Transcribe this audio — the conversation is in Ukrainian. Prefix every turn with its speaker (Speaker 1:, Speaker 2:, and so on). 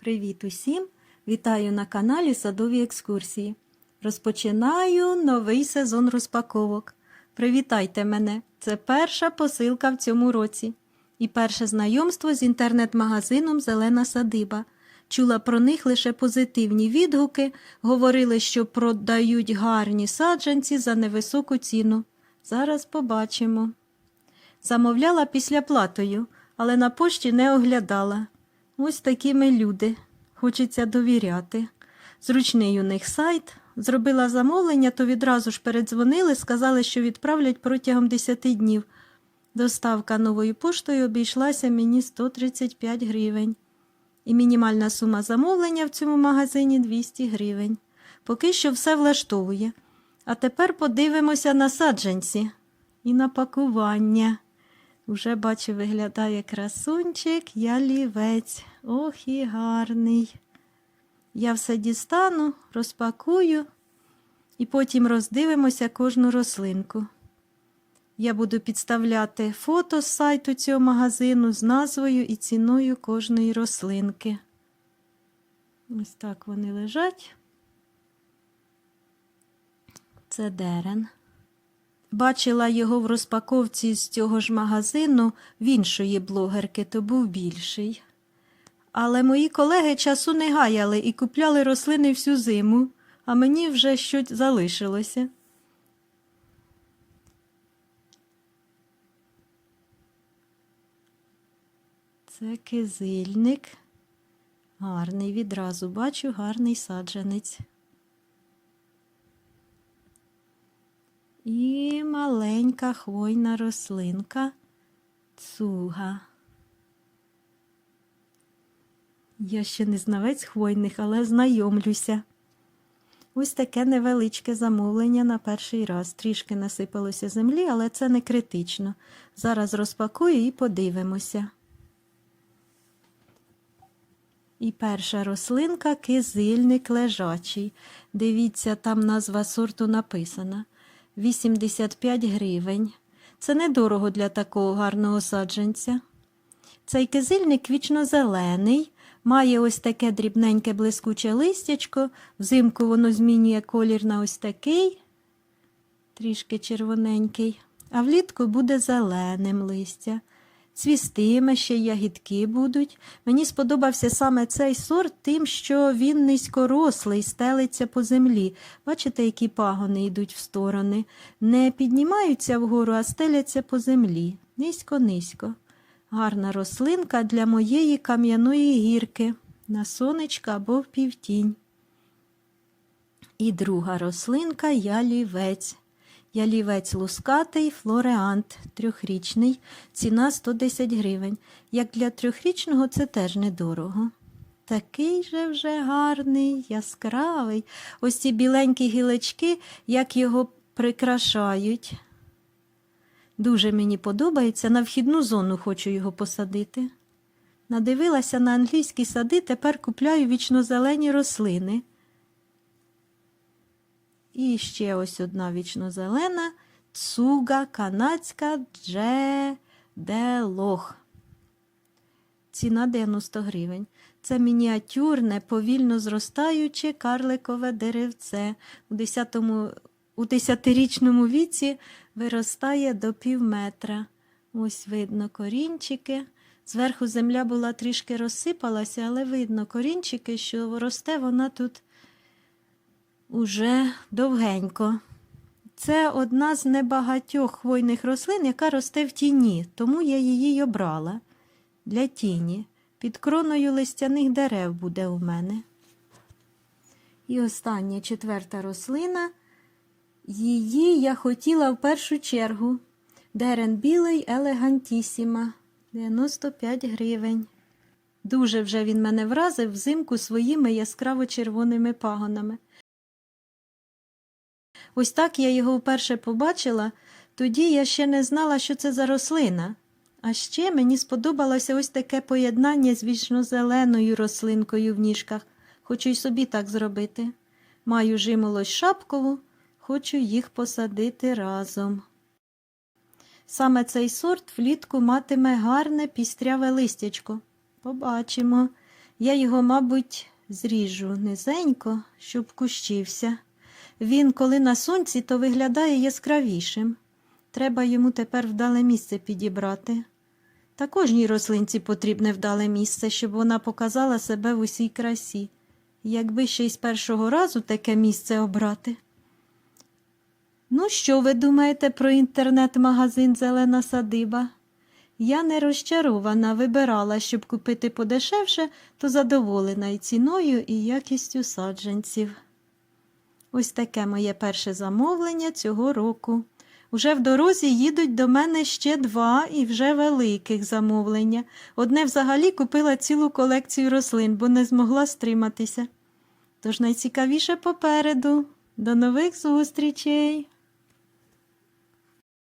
Speaker 1: Привіт усім! Вітаю на каналі Садові екскурсії. Розпочинаю новий сезон розпаковок. Привітайте мене! Це перша посилка в цьому році. І перше знайомство з інтернет-магазином Зелена садиба. Чула про них лише позитивні відгуки, говорили, що продають гарні саджанці за невисоку ціну. Зараз побачимо. Замовляла після платою, але на пошті не оглядала. Ось такі ми люди. Хочеться довіряти. Зручний у них сайт. Зробила замовлення, то відразу ж передзвонили, сказали, що відправлять протягом 10 днів. Доставка новою поштою обійшлася мені 135 гривень. І мінімальна сума замовлення в цьому магазині 200 гривень. Поки що все влаштовує. А тепер подивимося на саджанці і на пакування. Уже бачу, виглядає красунчик, ялівець. Ох і гарний. Я все дістану, розпакую і потім роздивимося кожну рослинку. Я буду підставляти фото з сайту цього магазину з назвою і ціною кожної рослинки. Ось так вони лежать. Це дерен. Бачила його в розпаковці з цього ж магазину в іншої блогерки, то був більший. Але мої колеги часу не гаяли і купляли рослини всю зиму, а мені вже щось залишилося. Це кизильник. Гарний відразу бачу, гарний саджанець. І маленька хвойна рослинка цуга. Я ще не знавець хвойних, але знайомлюся. Ось таке невеличке замовлення на перший раз. Трішки насипалося землі, але це не критично. Зараз розпакую і подивимося. І перша рослинка кизильник лежачий. Дивіться, там назва сорту написана. 85 гривень. Це недорого для такого гарного саджанця. Цей кизильник вічно зелений, має ось таке дрібненьке блискуче листячко, взимку воно змінює колір на ось такий, трішки червоненький, а влітку буде зеленим листя. Цвістиме ще ягідки будуть. Мені сподобався саме цей сорт, тим, що він низькорослий, стелиться по землі. Бачите, які пагони йдуть в сторони. Не піднімаються вгору, а стеляться по землі. Низько-низько. Гарна рослинка для моєї кам'яної гірки на сонечка або в півтінь. І друга рослинка ялівець. Ялівець лускатий, флореант, трьохрічний, ціна 110 гривень. Як для трьохрічного, це теж недорого. Такий же вже гарний, яскравий. Ось ці біленькі гілочки, як його прикрашають. Дуже мені подобається, на вхідну зону хочу його посадити. Надивилася на англійські сади, тепер купляю вічнозелені рослини. І ще ось одна вічнозелена цуга канадська джеделох. Ціна 90 гривень. Це мініатюрне, повільно зростаюче карликове деревце. У 10 у 10-річному віці виростає до пів метра. Ось видно корінчики. Зверху земля була трішки розсипалася, але видно корінчики, що росте вона тут уже довгенько. Це одна з небагатьох хвойних рослин, яка росте в тіні, тому я її й обрала для тіні. Під кроною листяних дерев буде у мене. І остання четверта рослина. Її я хотіла в першу чергу. Дерен білий елегантісіма. 95 гривень. Дуже вже він мене вразив взимку своїми яскраво червоними пагонами. Ось так я його вперше побачила, тоді я ще не знала, що це за рослина. А ще мені сподобалося ось таке поєднання з вічно-зеленою рослинкою в ніжках. Хочу й собі так зробити. Маю жимолость шапкову, хочу їх посадити разом. Саме цей сорт влітку матиме гарне пістряве листячко. Побачимо. Я його, мабуть, зріжу низенько, щоб кущився. Він, коли на сонці, то виглядає яскравішим. Треба йому тепер вдале місце підібрати. Та кожній рослинці потрібне вдале місце, щоб вона показала себе в усій красі. Якби ще й з першого разу таке місце обрати. Ну, що ви думаєте про інтернет-магазин Зелена садиба? Я не розчарована, вибирала, щоб купити подешевше, то задоволена і ціною, і якістю саджанців. Ось таке моє перше замовлення цього року. Уже в дорозі їдуть до мене ще два і вже великих замовлення. Одне взагалі купила цілу колекцію рослин, бо не змогла стриматися. Тож найцікавіше попереду. До нових зустрічей!